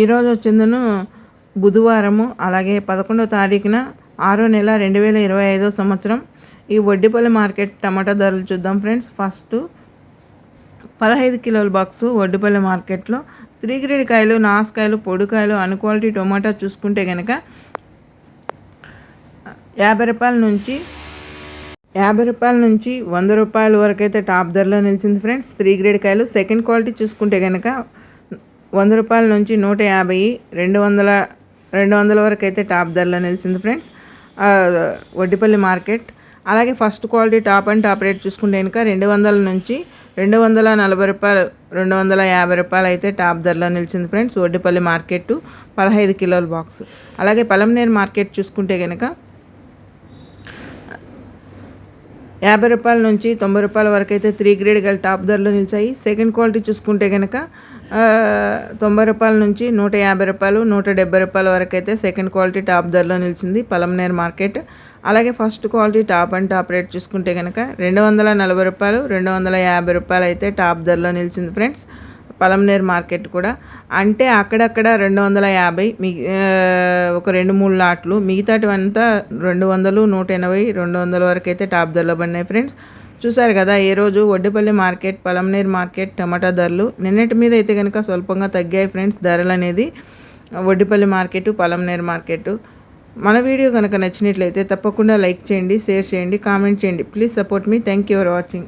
ఈరోజు వచ్చిందను బుధవారము అలాగే పదకొండో తారీఖున ఆరో నెల రెండు వేల ఇరవై ఐదో సంవత్సరం. ఈ వడ్డిపల్లి మార్కెట్ టమాటా ధరలు చూద్దాం ఫ్రెండ్స్. ఫస్ట్ పదహైదు కిలోల బాక్సు వడ్డిపల్లి మార్కెట్లో త్రీ గ్రేడ్ కాయలు నాసుకాయలు పొడికాయలు అన్ క్వాలిటీ టొమాటో చూసుకుంటే కనుక యాభై రూపాయల నుంచి యాభై రూపాయల నుంచి వంద రూపాయల వరకు అయితే టాప్ ధరలో నిలిచింది ఫ్రెండ్స్. త్రీ గ్రేడ్ కాయలు సెకండ్ క్వాలిటీ చూసుకుంటే కనుక వంద రూపాయల నుంచి నూట యాభై రెండు వందల రెండు వందల వరకు అయితే టాప్ ధరలో నిలిచింది ఫ్రెండ్స్. వడ్డిపల్లి మార్కెట్. అలాగే first quality top and top rate చూసుకుంటే కనుక రెండు వందల నుంచి రెండు వందల నలభై రూపాయలు రెండు వందల యాభై రూపాయలు అయితే టాప్ ధరలో నిలిచింది ఫ్రెండ్స్ వడ్డిపల్లి మార్కెట్ పదహైదు కిలోల బాక్స్. అలాగే పలంనేరు మార్కెట్ చూసుకుంటే కనుక యాభై రూపాయల నుంచి తొంభై రూపాయల వరకు అయితే త్రీ గ్రేడ్ గల టాప్ ధరలో నిలిచాయి. సెకండ్ క్వాలిటీ చూసుకుంటే కనుక తొంభై రూపాయల నుంచి నూట యాభై రూపాయలు నూట డెబ్బై రూపాయల వరకు అయితే సెకండ్ క్వాలిటీ టాప్ ధరలో నిలిచింది పలంనేర్ మార్కెట్. అలాగే first quality top and top rate చూసుకుంటే కనుక రెండు వందల నలభై రూపాయలు రెండు వందల యాభై రూపాయలు అయితే టాప్ ధరలో నిలిచింది ఫ్రెండ్స్ పలంనేర్ మార్కెట్ కూడా. అంటే అక్కడక్కడ రెండు వందల యాభై మీ ఒక రెండు మూడు లాట్లు. మిగతాటివంతా రెండు వందలు నూట ఎనభై రెండు వందల వరకు అయితే టాప్ ధరలో పడినాయి ఫ్రెండ్స్. చూసారు కదా ఏ రోజు Oddapalli market Palamaner market tomato ధరలు నిన్నటి మీద అయితే కనుక స్వల్పంగా తగ్గాయి ఫ్రెండ్స్ ధరలు అనేది వడ్డిపల్లి మార్కెట్ పలంనేర్ మార్కెట్. మన వీడియో కనుక నచ్చినట్లయితే తప్పకుండా లైక్ చేయండి షేర్ చేయండి కామెంట్ చేయండి. Please support me. Thank you for watching.